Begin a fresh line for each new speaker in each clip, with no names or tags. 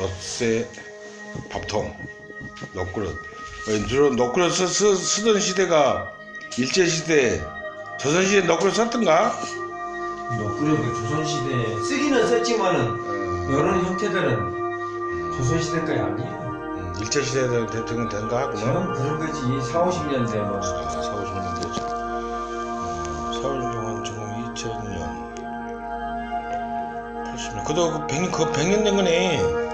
롯세 밥통 놋그릇. 어, 주로 놋그릇 쓰, 쓰, 쓰던 시대가 일제시대 조선시대 놋그릇 썼던가?
그 조선시대에 쓰기는 썼지만은
어,
이런 형태들은 조선시대 거이 아니에요.
음, 일제시대 대통령 된가 하구나
지금 그런 거지. 4, 50년대 뭐.
4, 50년 되죠. 서울공원 지금 2000년 80년. 그도 그 100년, 그 100년 된 거네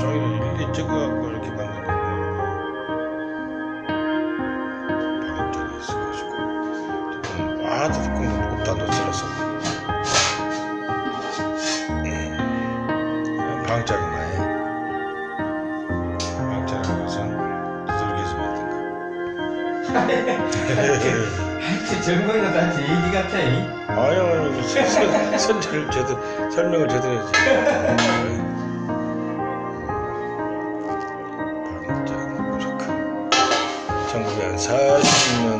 저기를 일일이 찍어갖고 이렇게 만든 거구나. 방적이 있어가지고. 아, 조금 무겁다, 노슬어서. 방짝이나에 방짝이라는 것은 두들겨서 만든
하여튼 정거이가 나한테 얘기 같아. 이.
거 아유 아유 선제를 제대로 설명을 제대로 해야지 방짝 무조건 1940년도에